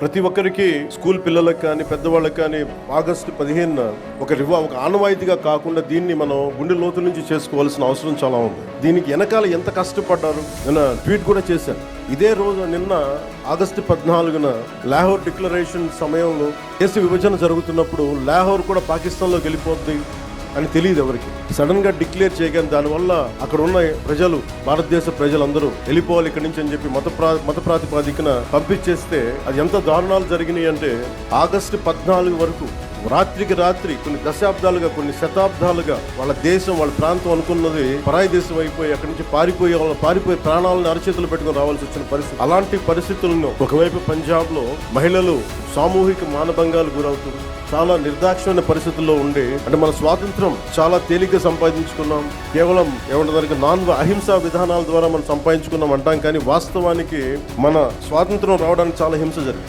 ప్రతి ఒక్కరికి స్కూల్ పిల్లలకు కానీ పెద్దవాళ్ళకి కానీ ఆగస్టు పదిహేనున ఒక రివా ఒక ఆనవాయితీగా కాకుండా దీన్ని మనం గుండె లోతు నుంచి చేసుకోవాల్సిన అవసరం చాలా ఉంది. దీనికి వెనకాల ఎంత కష్టపడ్డారు నేను ట్వీట్ కూడా చేశాను. ఇదే రోజు నిన్న ఆగస్టు పద్నాలుగున లాహోర్ డిక్లరేషన్ సమయంలో దేశ విభజన జరుగుతున్నప్పుడు లాహోర్ కూడా పాకిస్తాన్లో వెళ్ళిపోద్ది అని తెలియదు ఎవరికి. సడన్గా డిక్లేర్ చేయగానే దానివల్ల అక్కడ ఉన్న ప్రజలు భారతదేశ ప్రజలందరూ వెళ్ళిపోవాలి ఇక్కడి నుంచి అని చెప్పి మత ప్రా మత ప్రాతిపాదికన పంపించేస్తే అది ఎంత దారుణాలు జరిగినాయి అంటే ఆగస్టు పద్నాలుగు వరకు రాత్రికి రాత్రి కొన్ని దశాబ్దాలుగా కొన్ని శతాబ్దాలుగా వాళ్ళ దేశం వాళ్ళ ప్రాంతం అనుకున్నది పరాయి దేశం అయిపోయి అక్కడి నుంచి పారిపోయే వాళ్ళ పారిపోయి ప్రాణాలను అరచేతులు పెట్టుకుని రావాల్సి వచ్చిన పరిస్థితి. అలాంటి పరిస్థితులను ఒకవైపు పంజాబ్లో మహిళలు సామూహిక మానభంగాలు గురవుతుంది చాలా నిర్దాక్షమైన పరిస్థితుల్లో ఉండి అంటే మన స్వాతంత్రం చాలా తేలిగ్గా సంపాదించుకున్నాం. కేవలం ఏమంటారు నాన్ అహింసా విధానాల ద్వారా మనం సంపాదించుకున్నాం అంటాం కానీ వాస్తవానికి మన స్వాతంత్రం రావడానికి చాలా హింస జరిగింది.